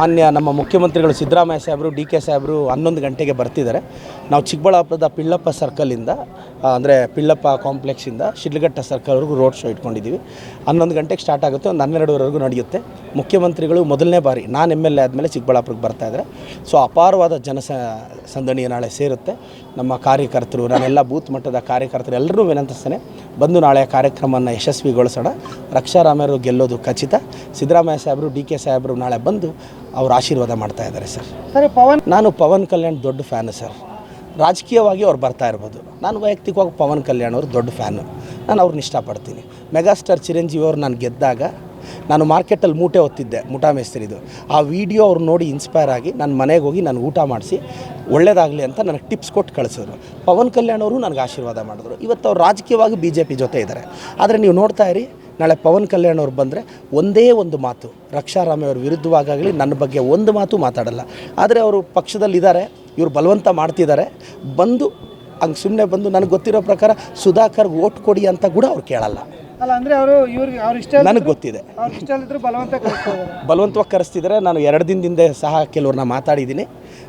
ಮಾನ್ಯ ನಮ್ಮ ಮುಖ್ಯಮಂತ್ರಿಗಳು ಸಿದ್ದರಾಮಯ್ಯ ಸಾಹೇಬರು, ಡಿ ಕೆ ಸಾಹೇಬರು ಹನ್ನೊಂದು ಗಂಟೆಗೆ ಬರ್ತಿದ್ದಾರೆ. ನಾವು ಚಿಕ್ಕಬಳ್ಳಾಪುರದ ಪಿಳ್ಳಪ್ಪ ಸರ್ಕಲಿಂದ ಅಂದರೆ ಪಿಳ್ಳಪ್ಪ ಕಾಂಪ್ಲೆಕ್ಸಿಂದ ಶಿಡ್ಲಘಟ್ಟ ಸರ್ಕಲ್ವರೆಗೂ ರೋಡ್ ಶೋ ಇಟ್ಕೊಂಡಿದ್ದೀವಿ. ಹನ್ನೊಂದು ಗಂಟೆಗೆ ಸ್ಟಾರ್ಟ್ ಆಗುತ್ತೆ, ಒಂದು ಹನ್ನೆರಡುವರೆಗೂ ನಡೆಯುತ್ತೆ. ಮುಖ್ಯಮಂತ್ರಿಗಳು ಮೊದಲನೇ ಬಾರಿ ನಾನು ಎಂ ಎಲ್ ಎ ಆದಮೇಲೆ ಚಿಕ್ಕಬಳ್ಳಾಪುರಕ್ಕೆ ಬರ್ತಾ ಇದ್ದಾರೆ. ಸೊ ಅಪಾರವಾದ ಜನ ಸಂದಣಿ ನಾಳೆ ಸೇರುತ್ತೆ. ನಮ್ಮ ಕಾರ್ಯಕರ್ತರು ನಾನೆಲ್ಲ ಬೂತ್ ಮಟ್ಟದ ಕಾರ್ಯಕರ್ತರು ಎಲ್ಲರೂ ವಿನಂತಿಸ್ತೇನೆ. ಬಂದು ನಾಳೆ ಕಾರ್ಯಕ್ರಮವನ್ನು ಯಶಸ್ವಿಗೊಳಿಸೋಣ. ರಕ್ಷಾರಾಮರು ಗೆಲ್ಲೋದು ಖಚಿತ. ಸಿದ್ದರಾಮಯ್ಯ ಸಾಹೇಬರು ಡಿ ಕೆ ಸಾಹೇಬರು ನಾಳೆ ಬಂದು ಅವರು ಆಶೀರ್ವಾದ ಮಾಡ್ತಾ ಇದ್ದಾರೆ ಸರ್. ಸರ್ ಪವನ್ ನಾನು ಪವನ್ ಕಲ್ಯಾಣ್ ದೊಡ್ಡ ಫ್ಯಾನು ಸರ್. ರಾಜಕೀಯವಾಗಿ ಅವ್ರು ಬರ್ತಾ ಇರ್ಬೋದು. ನಾನು ವೈಯಕ್ತಿಕವಾಗಿ ಪವನ್ ಕಲ್ಯಾಣ್ ಅವರು ದೊಡ್ಡ ಫ್ಯಾನು. ನಾನು ಅವ್ರನ್ನ ಇಷ್ಟಪಡ್ತೀನಿ. ಮೆಗಾಸ್ಟಾರ್ ಚಿರಂಜೀವಿ ಅವರು ನಾನು ಗೆದ್ದಾಗ ನಾನು ಮಾರ್ಕೆಟಲ್ಲಿ ಮೂಟೆ ಹೊತ್ತಿದ್ದೆ ಮುಠಾ ಮೇಸ್ತ್ರಿದು. ಆ ವಿಡಿಯೋ ಅವ್ರು ನೋಡಿ ಇನ್ಸ್ಪೈರ್ ಆಗಿ ನನ್ನ ಮನೆಗೆ ಹೋಗಿ ನಾನು ಊಟ ಮಾಡಿಸಿ, ಒಳ್ಳೇದಾಗಲಿ ಅಂತ ನನಗೆ ಟಿಪ್ಸ್ ಕೊಟ್ಟು ಕಳಿಸಿದ್ರು. ಪವನ್ ಕಲ್ಯಾಣ್ ಅವರು ನನಗೆ ಆಶೀರ್ವಾದ ಮಾಡಿದ್ರು. ಇವತ್ತು ಅವ್ರು ರಾಜಕೀಯವಾಗಿ ಬಿ ಜೆ ಪಿ ಜೊತೆ ಇದ್ದಾರೆ ಆದರೆ ನೀವು ನೋಡ್ತಾ ಇರಿ, ನಾಳೆ ಪವನ್ ಕಲ್ಯಾಣ್ ಅವ್ರು ಬಂದರೆ ಒಂದೇ ಒಂದು ಮಾತು ರಕ್ಷಾರಾಮಿ ಅವ್ರ ವಿರುದ್ಧವಾಗಲಿ ನನ್ನ ಬಗ್ಗೆ ಒಂದು ಮಾತು ಮಾತಾಡಲ್ಲ. ಆದರೆ ಅವರು ಪಕ್ಷದಲ್ಲಿದ್ದಾರೆ ಇವರು ಬಲವಂತ ಮಾಡ್ತಿದ್ದಾರೆ ಬಂದು, ಹಂಗೆ ಸುಮ್ಮನೆ ಬಂದು ನನಗೆ ಗೊತ್ತಿರೋ ಪ್ರಕಾರ ಸುಧಾಕರ್ಗೆ ಓಟ್ ಕೊಡಿ ಅಂತ ಕೂಡ ಅವ್ರು ಕೇಳಲ್ಲ. ಅಲ್ಲ ಅಂದ್ರೆ ಅವರು ಇವ್ರಿಗೆ ಅವ್ರ ಇಷ್ಟ ನನಗೆ ಗೊತ್ತಿದೆ. ಅವ್ರ ಇಷ್ಟ ಇದ್ರು ಬಲವಂತ ಬಲವಂತವಾಗಿ ಕರೆಸ್ತಿದ್ದಾರೆ ನಾನು ಎರಡು ದಿನದಿಂದ ಸಹ ಕೆಲವ್ರನ್ನ ಮಾತಾಡಿದ್ದೀನಿ.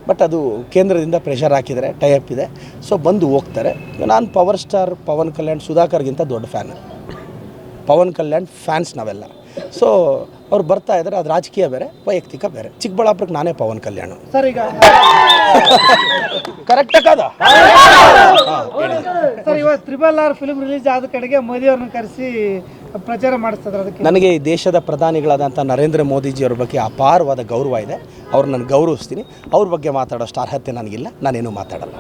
ಬಟ್ ಅದು ಕೇಂದ್ರದಿಂದ ಪ್ರೆಷರ್ ಹಾಕಿದರೆ ಟೈಅಪ್ ಇದೆ. ಸೊ ಬಂದು ಹೋಗ್ತಾರೆ. ನಾನು ಪವರ್ ಸ್ಟಾರ್ ಪವನ್ ಕಲ್ಯಾಣ್ ಸುಧಾಕರ್ಗಿಂತ ದೊಡ್ಡ ಫ್ಯಾನ್ ಪವನ್ ಕಲ್ಯಾಣ್ ಫ್ಯಾನ್ಸ್ ನಾವೆಲ್ಲ. ಸೊ ಅವ್ರು ಬರ್ತಾ ಇದ್ದಾರೆ ಅದು ರಾಜಕೀಯ ಬೇರೆ ವೈಯಕ್ತಿಕ ಬೇರೆ. ಚಿಕ್ಕಬಳ್ಳಾಪುರಕ್ಕೆ ನಾನೇ ಪವನ್ ಕಲ್ಯಾಣ್. ಸರ್ ಈಗ ಕರೆಕ್ಟ್ ಕಾದ? ಸರ್ ಇವತ್ತು ತ್ರಿಬಲ್ ಆರ್ ಫಿಲ್ಮ್ ರಿಲೀಸ್ ಆದ ಕಡೆಗೆ ಮೋದಿ ಅವ್ರನ್ನ ಕರೆಸಿ ಪ್ರಚಾರ ಮಾಡಿಸ್ತಾರೆ ಅದಕ್ಕೆ. ನನಗೆ ಈ ದೇಶದ ಪ್ರಧಾನಿಗಳಾದಂಥ ನರೇಂದ್ರ ಮೋದಿಜಿಯವ್ರ ಬಗ್ಗೆ ಅಪಾರವಾದ ಗೌರವ ಇದೆ. ಅವ್ರು ನಾನು ಗೌರವಿಸ್ತೀನಿ. ಅವ್ರ ಬಗ್ಗೆ ಮಾತಾಡೋಷ್ಟು ಅರ್ಹತೆ ನನಗಿಲ್ಲ. ನಾನೇನು ಮಾತಾಡಲ್ಲ.